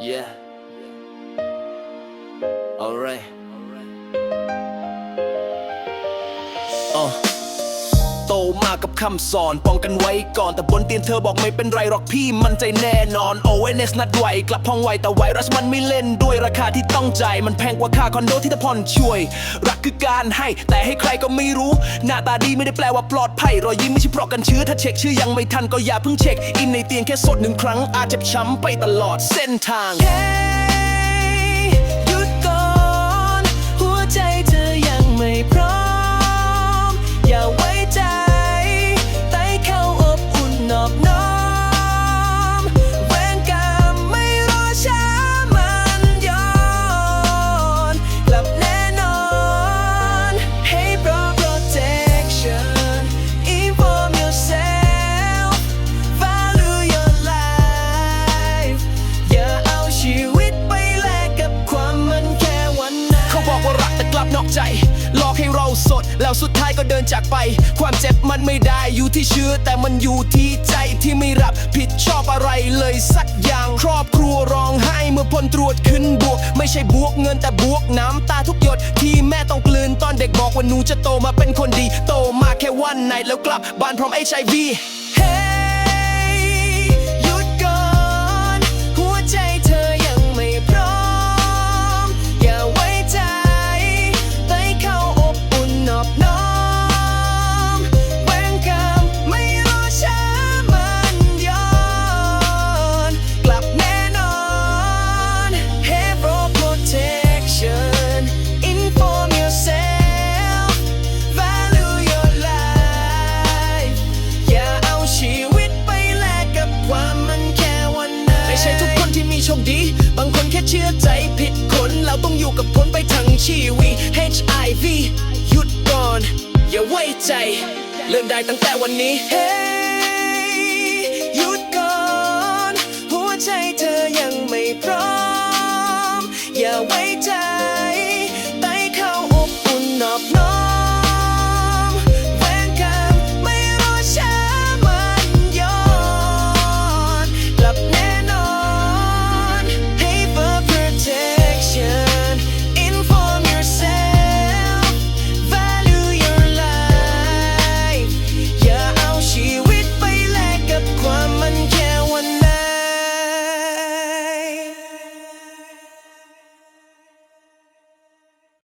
Yeah. Alright. โตมากับคำสอนป้องกันไว้ก่อนแต่บนเตียงเธอบอกไม่เป็นไรหรอกพี่มันใจแน่นอน ONS นัดไวกลับห้องไวแต่ไวรัสมันไม่เล่นด้วยราคาที่ต้องจ่ายมันแพงกว่าค่าคอนโดที่ตะพอนช่วย รักคือการให้แต่ให้ใครก็ไม่รู้ หน้าตาดีไม่ได้แปลว่าปลอดภัยรอยยิ้มไม่ใช่เพราะกันเชื้อถ้าเช็คชื่อยังไม่ทันก็อย่าเพิ่งเช็คอินในเตียงแค่สดหนึ่งครั้งอาจเจ็บช้ำไปตลอดเส้นทางห ใจ หลอกให้เราสด แล้วสุดท้ายก็เดินจากไป ความเจ็บมันไม่ได้อยู่ที่เชื้อ แต่มันอยู่ที่ใจที่ไม่รับผิดชอบอะไรเลยสักอย่างครอบครัวร้องไห้เมื่อผลตรวจขึ้นบวก ไม่ใช่บวกเงินแต่บวกน้ำตาทุกหยด ที่แม่ต้องกลืนตอนเด็กบอกว่าหนูจะโตมาเป็นคนดี โตมาแค่วันไหนแล้วกลับบ้านพร้อม HIV เฮ้ห ชีวี HIV หยุดก่อน อย่าไว้ใจ เริ่มได้ตั้งแต่วันนี้ Hey หยุดก่อน หัวใจเธอยังไม่พร้อม อย่าไว้ใจ